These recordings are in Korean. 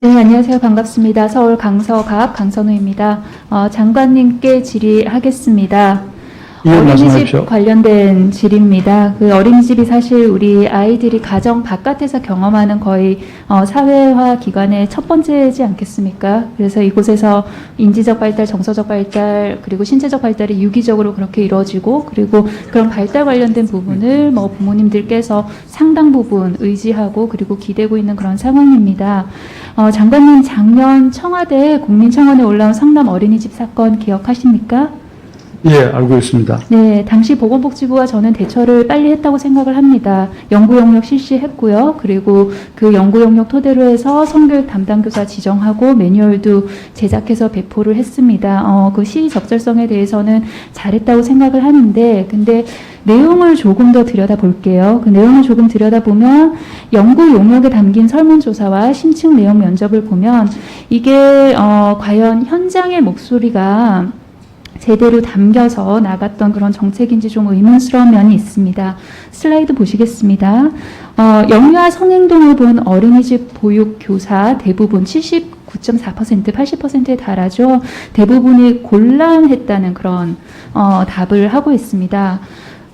네, 안녕하세요. 반갑습니다. 서울 강서갑 강선우입니다. 어, 장관님께 질의하겠습니다. 예, 말씀하십시오. 어린이집 관련된 질의입니다. 그 어린이집이 사실 우리 아이들이 가정 바깥에서 경험하는 거의 어, 사회화 기관의 첫 번째지 않겠습니까? 그래서 이곳에서 인지적 발달, 정서적 발달, 그리고 신체적 발달이 유기적으로 그렇게 이루어지고, 그리고 그런 발달 관련된 부분을 뭐 부모님들께서 상당 부분 의지하고 그리고 기대고 있는 그런 상황입니다. 어, 장관님 작년 청와대 국민청원에 올라온 성남 어린이집 사건 기억하십니까? 예, 알고 있습니다. 네, 당시 보건복지부와 저는 대처를 빨리 했다고 생각을 합니다. 연구 영역 실시했고요. 그리고 그 연구 영역 토대로 해서 성교육 담당 교사 지정하고 매뉴얼도 제작해서 배포를 했습니다. 어, 그 시의 적절성에 대해서는 잘했다고 생각을 하는데, 근데 내용을 조금 더 들여다 볼게요. 그 내용을 조금 들여다 보면 연구 용역에 담긴 설문조사와 심층 내용 면접을 보면 이게 어, 과연 현장의 목소리가 제대로 담겨서 나갔던 그런 정책인지 좀 의문스러운 면이 있습니다. 슬라이드 보시겠습니다. 어, 영유아 성행동을 본 어린이집 보육 교사 대부분 79.4% 80%에 달하죠. 대부분이 곤란했다는 그런 어, 답을 하고 있습니다.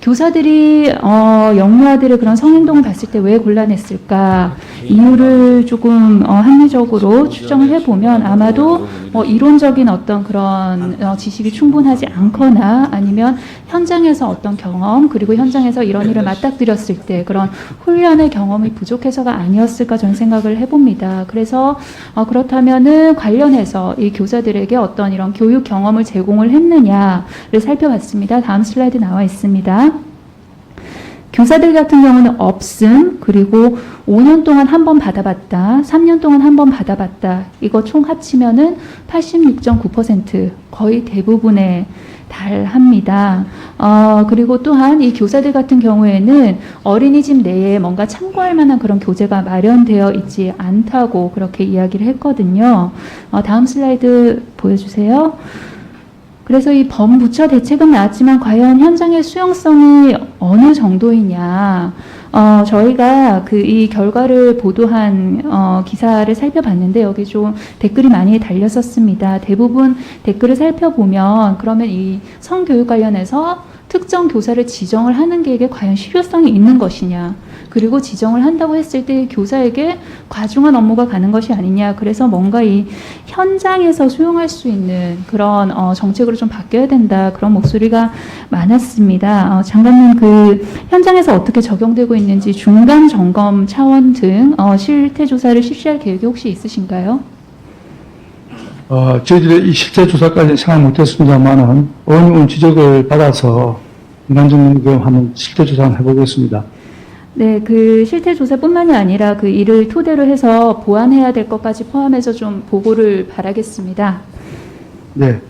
교사들이 어, 영유아들의 그런 성행동을 봤을 때 왜 곤란했을까 이유를 조금 어, 합리적으로 추정을 해보면 아마도 뭐 이론적인 어떤 그런 어, 지식이 충분하지 않거나 아니면 현장에서 어떤 경험 그리고 현장에서 이런 일을 맞닥뜨렸을 때 그런 훈련의 경험이 부족해서가 아니었을까 저는 생각을 해봅니다. 그래서 어, 그렇다면은 관련해서 이 교사들에게 어떤 이런 교육 경험을 제공을 했느냐를 살펴봤습니다. 다음 슬라이드 나와 있습니다. 교사들 같은 경우는 없음, 그리고 5년 동안 한 번 받아봤다, 3년 동안 한 번 받아봤다. 이거 총 합치면은 86.9% 거의 대부분에 달합니다. 어, 그리고 또한 이 교사들 같은 경우에는 어린이집 내에 뭔가 참고할 만한 그런 교재가 마련되어 있지 않다고 그렇게 이야기를 했거든요. 어, 다음 슬라이드 보여주세요. 그래서 이 범부처 대책은 나왔지만 과연 현장의 수용성이 어느 정도이냐. 어, 저희가 그 이 결과를 보도한 어, 기사를 살펴봤는데 여기 좀 댓글이 많이 달렸었습니다. 대부분 댓글을 살펴보면 그러면 이 성교육 관련해서 특정 교사를 지정을 하는 게 과연 실효성이 있는 것이냐. 그리고 지정을 한다고 했을 때 교사에게 과중한 업무가 가는 것이 아니냐. 그래서 뭔가 이 현장에서 수용할 수 있는 그런 어, 정책으로 좀 바뀌어야 된다. 그런 목소리가 많았습니다. 어, 장관님 그 현장에서 어떻게 적용되고 있는지 중간 점검 차원 등 어, 실태 조사를 실시할 계획이 혹시 있으신가요? 어, 저희들이 이 실제 조사까지 생각 못했습니다만은 어느 지적을 받아서 인간적인 그 한번 실제 조사 한번 해보겠습니다. 네, 그 실태 조사뿐만이 아니라 그 이를 토대로 해서 보완해야 될 것까지 포함해서 좀 보고를 바라겠습니다. 네.